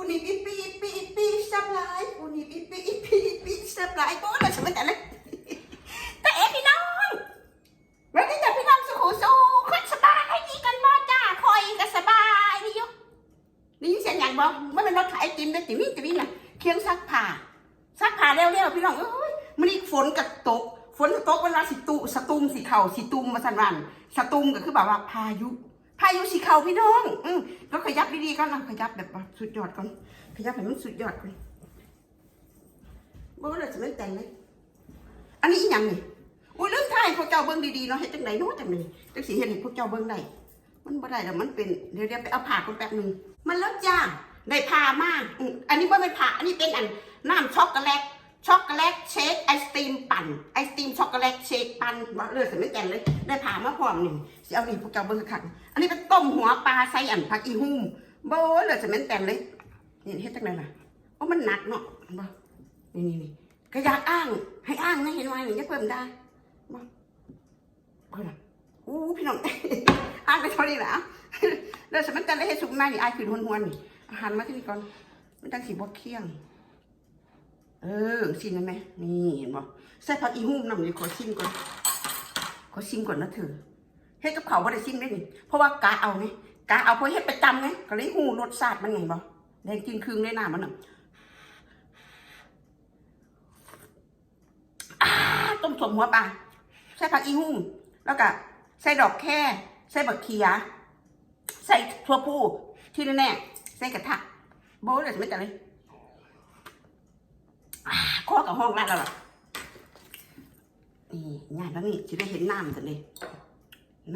ปูนี่ปีปีปีปีสับหลายปูนี่ปีปีปีปีสับหลายโอ้เราสมัยแต่ละแต่เอ๋พี่น้องวันนี้จะพี่น้องสุขสูคนสบายดีกันบ่จ้าคอยก็สบายดีอยู่ได้เสียงอย่างบ่มันเป็นรถขายไอติมได้ติมี่ติมี่น่ะเคียงซักผ้าซักผ้าเร็วๆพี่น้องเอ้ยมันนี่ฝนกระตกฝนตกเวลาสิตุสตุมสิเข่าสิตุมมาสันวันสตุมก็คือแบบว่าพายุ พายุสีเข่าพี่น้อง อืมแล้วขยับดีๆก่อนนะขยับแบบสุดยอดก่อน ขยับให้มันสุดยอดก่อนบ่เลยจะไม่แต่งเลยอันนี้อีหยังนี่อุ้ยเรื่องไทยพวกเจ้าเบิ่งดีๆเนาะเฮ็ดจังไดเนาะจังไดจังสิเฮ็ดให้พวกเจ้าเบิ่งได้มันบ่ได้แล้วมันเป็นเดี๋ยวเดี๋ยวไปเอาผ้าคนแป๊บหนึงมันแล้วจ้าได้ผ้ามาอืมอันนี้บ่เป็นผ้าอันนี้เป็นอันน้ำช็อกโกแลต ช็อกโกแลตเชคไอศตรีมปั่นไอศตรีมช็อกโกแลตเชคปั่นบ่เลยสไม่แก่นเลย ได้ผ่ามาพร้อมนี่สิเอานี่พวกเจ้าเบิ่งคักอันนี้เป็นต้มหัวปลาใส่อันผักอีหุ่มบ่เลยสไม่แก่นเลยนี่เฮ็ดจังไดล่ะโอ้มันหนักเนาะบ่นี่นี่นี่ก็อยากอ้าง ให้อ้างนะเห็นว่านี่จะเพิ่มได้บ่เพิ่นน่ะอู้พี่น้องอ้างไปเท่านี้ล่ะแล้วสมันแต่ละเฮ็ดสุกมานี่ไอขึ้นหวนๆนี่อาหารมาที่นี่ก่อนมันจังสิบ่เคี่ยง เออชิมได้ไหมนี่เห็นบ่ใส่ผักอีหุ่มนำนี่ขอชิมก่อนขอชิมก่อนนะเธอเฮ็ดกับเขาวบ่ได้ชิมได้นี่เพราะว่ากะเอาไงกะเอาเพราะเฮ็ดประจำไงก็เลยหูรสชาติมันไงบ่แดงจริงครึ่งได้หน้ามันน่ะต้มสมหัวปลาใส่ผักอีหุ่มแล้วก็ใส่ดอกแค่ใส่บักเขียใส่ถั่วพูที่แน่ๆใส่กระทะโบ้เลยไม่แต่เลย ข้อกับห้องนั่นแล้วล่ะนี่งานแล้วนี่จะได้เห็นน้ำกันเลย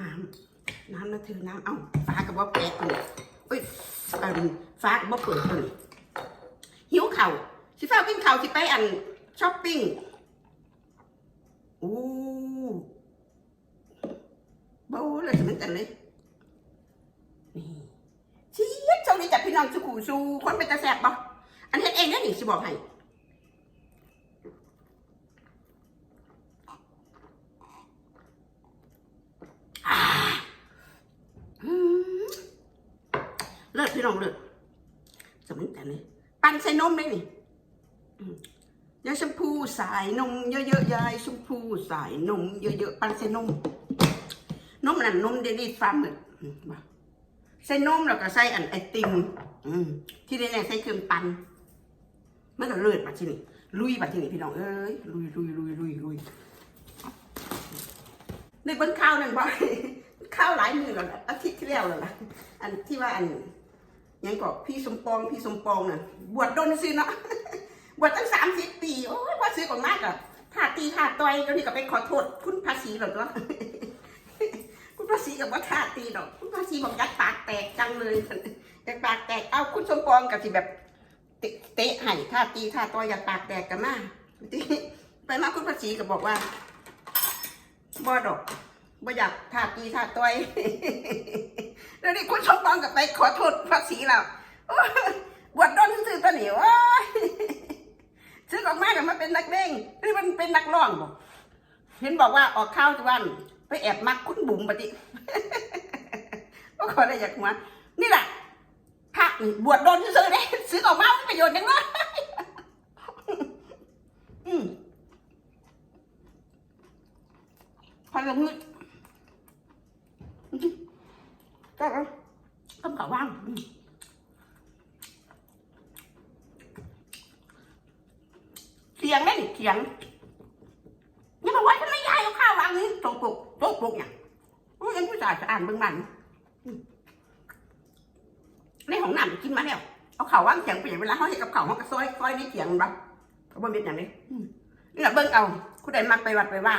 น้ำน้ำนะเธอน้ำเอ้าฟ้ากับว่าแปะคนเลยเอ้ยอันฟ้ากับว่าเปิดคนหิวเข่าวสิฟ้ากินเข่าวสิไปอันช้อปปิ้งอู้บ้าเลยจะมันแต่เลยนี่ชี้เจ้านี่จับพี่น้องสุขูสูคนเป็นตาแสบบ่อันเฮ็ดเองนี่ยนี่สิบอกให้ อืมเลิศพี่น้องเลิศ สมัยแต่ปั่นใส่นมได้นี่ยายชมพูสายนมเยอะๆยายชมพูสายนมเยอะๆปั่นใส่นมนมนั่นนมเดลี่ฟาร์มเลยอืมมาใส่นมแล้วก็ใส่อันไอติมที่นี่เนี่ใส่เครื่องปั่นมันก็เลิศมาที่นี่ลุยมาที่นี่พี่น้องเอ้ยลุยลุยลุยลุยลุยในบิ้งข้าวนั่นบ่ข้าวหลายมือแล้วอาทิตย์ที่แล้วแล้วนะอันที่ว่าอัน ยังก็พี่สมปองพี่สมปองน่ะบวชโดนซื้อเนาะบวชตั้งสามสิบปีโอ้ยพอซื้อของมากอะถ้าตีถ้าต่อยก็นี่ก็ไปขอโทษคุณภาษีหรอกเนาคุณภาษีกับว่าท่าตีหรอกคุณภาษีบอกยัดปากแตกจังเลยยากปากแตกเอาคุณสมปองกับสิแบบเตะเตะให้ท่าตีท่าต่อยอยากปากแตกกันมาไปมาคุณภาษีก็บอกว่าบ่ดอกบ่อยากท่าตีท่าต่อย แล้วนี่คุณสมปองกับไปขอโทษภาษีเราบวชโดนซื่อตัวเหนียวซื้อออกมากับมาเป็นนักเล่งหรือมันเป็นนักร้องบอกเห็นบอกว่าออกข้าวทุกวัน ไปแอบมักคุณบุ๋มปฏิก็ขอได้อยากมานี่แหละพระนี่บวชโดนซื้อๆเด้ซื้อออกมามันประโยชน์ยังไงอืมพอละมืด ก็ก็กะว่างอืมเสียงไหมนี่เสียง นี่มาไว้ทำไม่ยายเอาข้าววางนี้ตรงปกตรงปกเนี่ยโอ้ยังผู้ชายจะอ่านเบิ่งมันอืมในของน้ำกินมาแล้วเอาข้าววางเสียงไปอย่างเวลาเขาเห็นกับข้าวเขาก็ซอยซอยในเสียงบ้างเขาบ่เป็นอย่างนี้นี่แหละเบิ่งเอาคุณใดมักไปวัดไปว่า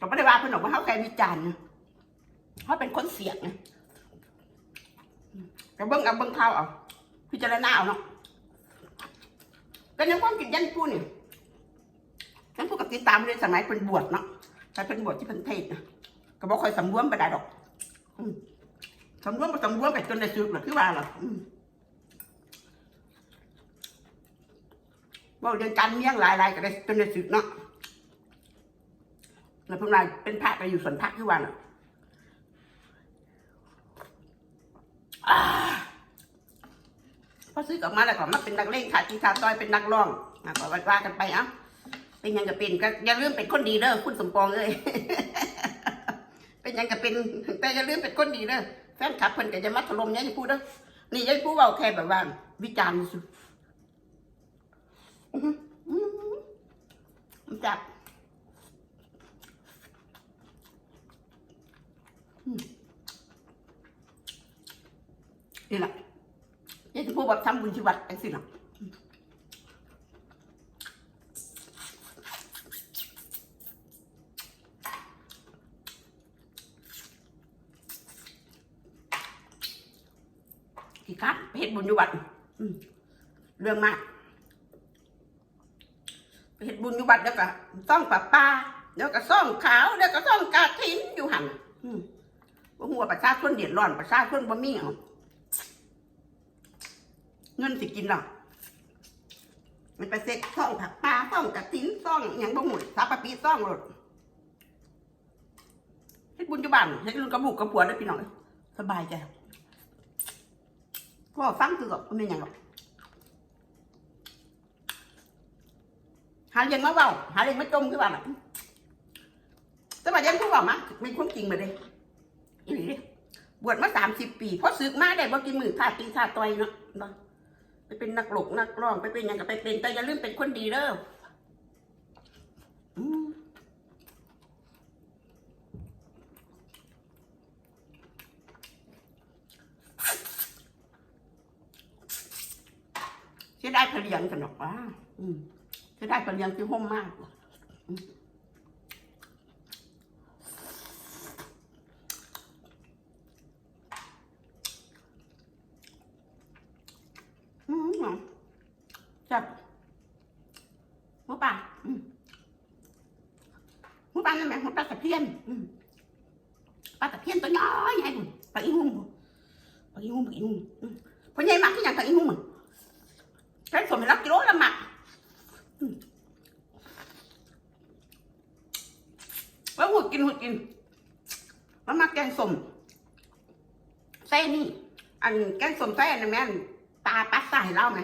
ก็ไม่ได้ว่าเพิ่นบอกว่าเขาแกวิจารณ์นะเขาเป็นคนเสียงนะ ก็เบิ้งเอาเบิ้งข้าวเอาพิจารณาเอาเนาะก็ยังความกินยันพูนี่ยันพูกับติดตามเลยสมัยเป็นบวชเนาะใช้เป็นบวชที่เพิ่นเทศนะก็บอกคอยสำรวมไปได้ดอกสำรวมไปสำรวมไปจนได้ซื้อหรอคือว่าหรอบอกเรื่องการเมี่ยงหลายๆก็ได้จนได้ซื้อเนาะแล้วพิ่นว่าเป็นพระไปอยู่สวนพระที่วันอะอ่าพ อซื้อกลับมาแล้วก็มาเป็นนักเล่นขาดกีตาต้อยเป็นนักร้องอะก็ว่ากันไปอะเป็นยังก็เป็นก็อย่าลืมเป็นคนดีเด้อคุณสมปองเอ้ยเป็นยังก็เป็นแต่อย่าลืมเป็นคนดีเด้อแฟนคลับเพิ่นก็จะมาถล่มยายพูดเด้อนี่ยายพูดเว้าแค่แบบว่าวิจารณ์สุดอื้อจับนี่แหละ นี่จะพูดแบบทำบุญชีวัดไอ้สิล่ะกี่คัดเฮ็ดบุญอยู่วัดเรื่องมากเฮ็ดบุญอยู่วัดแล้วก็ต้องปะปาแล้วก็ซ่องขาวแล้วก็ซ่องกาถินอยู่หันอืมหัวประชาชนเดือดร้อนประชาชนบ่มีเอา เงินสิกินหรอกมันไปเซ็ตซ่องผักปลาซ่องกระติ้นซ่องอย่างบ่หมดสาปะปีซ่องหลดเฮ็ดบุญจุบันเฮ็ดบุญกระบุกกระผัวได้พี่น้องเอ้ยสบายใจก็ฟังคือกับไม่ยังหรอกหาเลี้ยงมาเบาหาเลี้ยงมาจมคือว่าแต่ว่ายังพูดว่ามาเป็นความจริงมาเลยอีหลีเด้บวชมาสามสิบปีพอสึกมาได้บ่กินมือท่าตีท่าต่อยเนาะ ไปเป็นนักหลกนักร้องไปเป็นหยังก็ไปเป็นแต่อย่าลืมเป็นคนดีเด้ออืมเสียได้พะเลียงกันหรอกว่าอืมเสียได้พะเลียงที่ห้มมาก อืมอืมจับหมูป่าหมูป่านั่นไหมหมูป่าตะเพียนปลาตะเพียนตัวน้อยใหญ่บุญปลาอีหุ่มบุญปลาอีหุ่มปลาอีหุ่มอืมเพราะใหญ่มากที่อย่างปลาอีหุ่มอะใช้สมรักกิโลละหมักอืมว่าหุดกินหุดกินแล้วมาแกงสมไส้นี่ อันแกงสมไส้อันนั้นแม่ ตาปัสสาให้เล่าไหม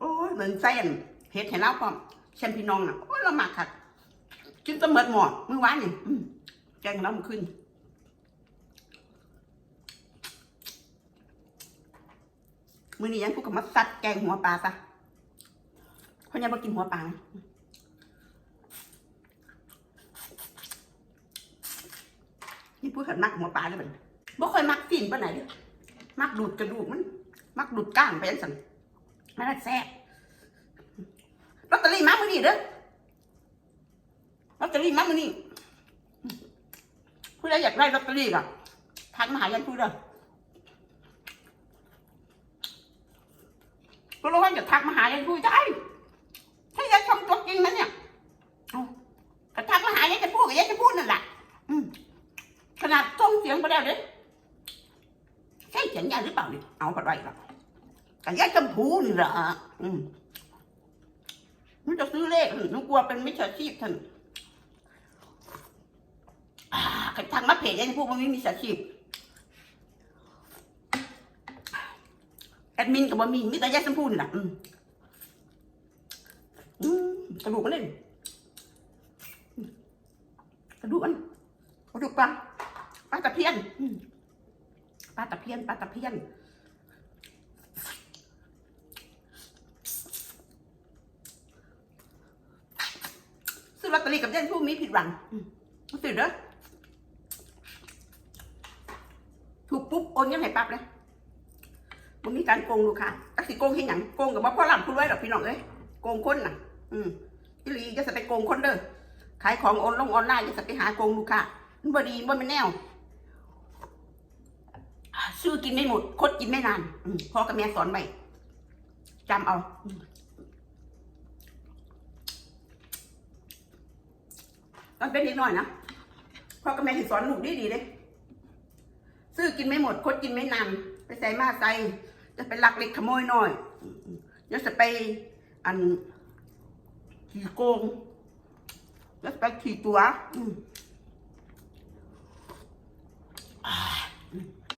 โอ้ยเหมือนไส้นเผ็ดให้เล่าพร้อมแชมพี่น้องน่ะโอ้ยเราหมักค่ะกินแตะเมิดหมอดเมื่อวานนี่แกงเรามันขึ้นมื่อนี้ยังพูดกับมาซัดแกงหัวปลาซะเพราะยังมากินหัวปลานี่พูดขันมักหัวปลาได้ไหมบ่ค่อยมักตีนปะไหนเด้อมักดูดกระดูกมัน มักดูดก้างไปยังสันม่ได้แซ่บลอตเตอรี่มามื่อนี้เด้อลอตเตอรี่มามือนี้ผู้ใดอยากได้ลอตเตอรี่ก็ทักมาหายันพูดเด้อก็รู้ว่าจะทักมาหายายพูดได้ถ้ายายชมตัวจริงนะเนี่ยเอาก็ทักมาหายายจะพูดกับยายจะพูดนั่นแหละขนาดต้งเสียงไปแล้วเด้ใช่เสียงยายหรือเปล่าเนี่ยเอาไปไว้ละ กับยายชมพูนี่แหละอืมมันจะซื้อเลขหนูกลัวเป็นมิจฉาชีพท่านอ่าก็ทักมาเพจยายจะพูดว่าไม่มีมิจฉาชีพแอดมินกับบะมีมีแต่แยกชมพูนี่แหละอืมอืมกระดูกมันเล่นกระดูกมันกระดูกปลาปลาตะเพียนปลาตะเพียนปลาตะเพียน อลอตเตอรี่กับเจ้าผู้มีผิดหวังอืมรู้สึกเด้อถูกปุ๊บโอนเงินให้ปั๊บเลยมันมีการโกงลูกค้าตักสิโกงที่หยังโกงกับว่าพ่อหลับคุณไว้ดอกพี่น้องเอ้ยโกงคนน่ะ อืมอีหลีจะสไปโกงคนเด้อขายของออนลงออนไลน์จะสไปหาโกงลูกค้ามันบ่ดีบ่เป็นแนวอ่ซื้อกินไม่หมดคดกินไม่นานอพ่อกับแม่สอนไว้จำเอา ตอนเป็นิดหน่อยนะพ่อกับแม่ถึงสอนหนูกดีดีเลยซื้อกินไม่หมดคดกินไม่นานไปใส่มาใส่จะเป็นลักเล็กขโมยหน่อยเดี๋ยวจะไปอันขี่โกงเดี๋ยวจะไปขี่ตัวอืม